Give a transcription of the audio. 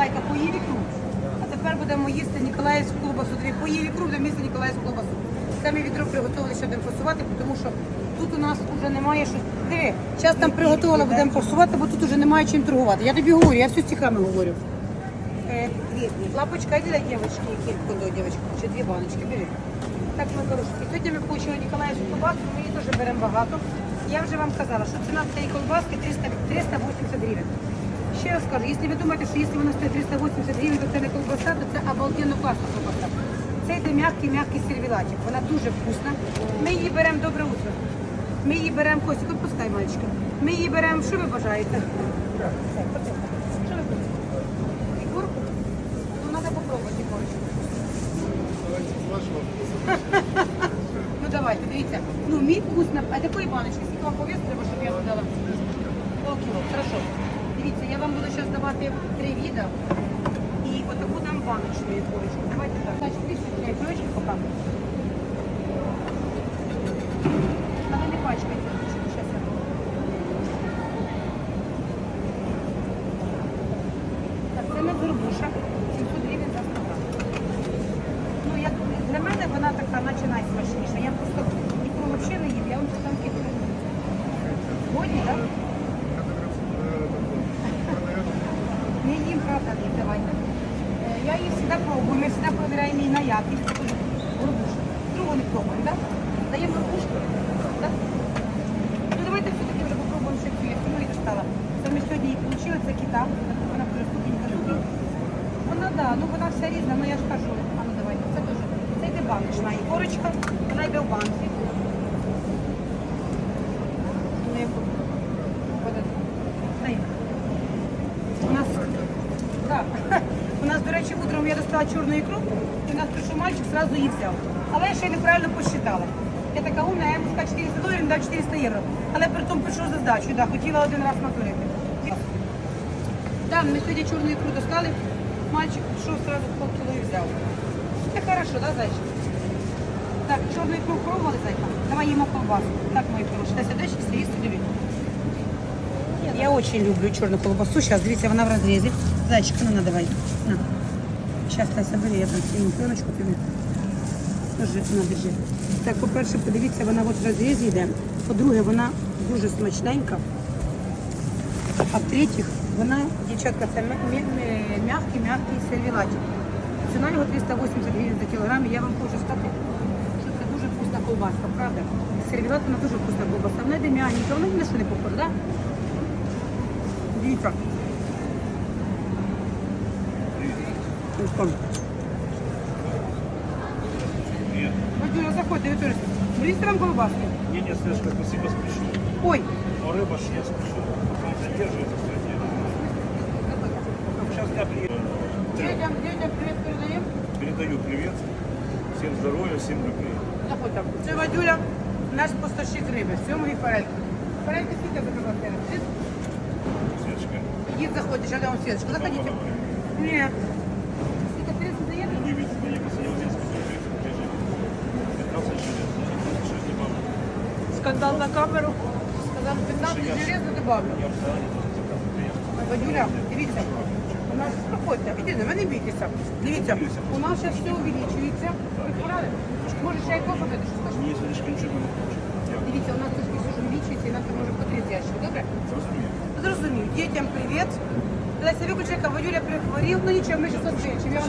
Зайка, поїв ікру. А тепер будемо їсти Ніколаївську колбасу. Дві поїв ікру, будемо їсти Ніколаївську колбасу. Це відро приготували, що будемо фасувати, тому що тут у нас вже немає що. Диви, зараз там приготувала, будемо фасувати, бо тут вже немає чим торгувати. Я тобі говорю, я все стихами говорю. Е, Лапочка, иди дай девочке кильку до девочки, ще дві баночки, бери. Так, ми хороші. Сьогодні ми получили Ніколаївську колбаску, ми її теж беремо багато. Я вже вам казала, що ціна цієї колбаски 300, 380 гривень. Ще раз кажу, якщо ви думаєте, що якщо вона стоїть 380 гривень, то це не колбаса, то це обалденно класна колбаса. Це йде м'який-м'який сервілатик. Вона дуже вкусна. Ми її беремо добре утро. Ми її беремо, Костя, відпускай, мальчика. Ми її беремо, що ви бажаєте? Що ви? Ігорку? Ну. Ну давайте, дивіться. Ну, мій вкус на... А такої баночки, скільки вам треба, щоб я вам дала? Полкіло, хорошо. Дивіться, я вам буду зараз давати три віда. І отаку дам баночку ігорочку. Давайте так. Значить, трішки ігорочки поки. Але не пачкайте. Так, це не горбуша. 700 гривень за 100. Ну, для мене вона така, наче найсмачніша. Я просто ікру взагалі не їм, я вам там кидаю. Годні, так? Не їм, правда, не давайте. Е, Завжди пробую, ми завжди перевіряємо її на якість. Це. Другу не пробуємо, так? Даємо горбушку, так? Ну, давайте все-таки вже попробуємо ще цю, як Маріка стала. Це ми сьогодні її отримали, це кита. Вона дуже ступенька тут. Вона, да, ну вона вся різна, ну я ж кажу, а ну давайте, це дуже, це йде баночна і корочка, вона йде в банці. Ну, яку? Вода. Дай. У нас, так, у нас, до достала чорну ікру, і у нас прийшов мальчик, зразу її взяв. Але я ще й неправильно посчитала. Я така умна, я йому сказала 400 доларів, дав 400 євро. Але при тому пішов за здачу, да, хотіла один раз натурити. Так, ми сьогодні чорну ікру достали, мальчик пішов сразу полкіло і взяв. Це хорошо, да, зайчик? Так, чорну ікру пробували, зайка? Давай їмо колбасу. Так, мої хороші, та сидиш і сидиш. Я очень люблю черную колбасу. Сейчас, дивіться, вона в розрізі. Зайчик, ну на давай. На. Сейчас, Тася, бери, я там сниму пленочку тобі. Тоже, на, держи. Так, по-перше, подивіться, вона от в розрізі йде. По-друге, вона дуже смачненька. А в-третіх, вона, дівчатка, це м'який-м'який сервілатик. Ціна його 380 гривень за кілограм. І я вам хочу сказати, що це дуже вкусна колбаска, правда? Сервілат вона дуже вкусна колбаса. Вона йде м'ягенька, вона ні на що не похожа, так? Дивіться. Ось там. Нет. Вадюля, заходьте, ви теж. Беріть вам колбаски. Не, не, Снежка, спасибо, спешу. Ой, Но рыба ж я спешу. Пока задерживается, кстати. Сейчас я приеду. дядям, дядям привіт передаємо. Передаю привет. Всем здоровья, всем любви. Заходьте. Це Вадюля, наш поставщик риби, сьомої форельки. Форельки скільки заказати? Снежка. Ідіть, заходьте, ще дам світочку. Заходите. Ні. Скандал на камеру. Сказав 15 железно добавлю. Вадюля, дивіться, у нас проходьте, іди, ви не бійтеся. Дивіться, у нас зараз все увеличується. Ви порали? Може, ще й кофе буде, що скажете? Мне Снежка ничего не хочет. Я Дивіться, у нас тут все увеличується, і нам це може по 30 ящик, добре? разумею. Зрозумів. Дітям привіт. Леся, виключай, Вадюля прихворів, ну нічого, ми. Я вам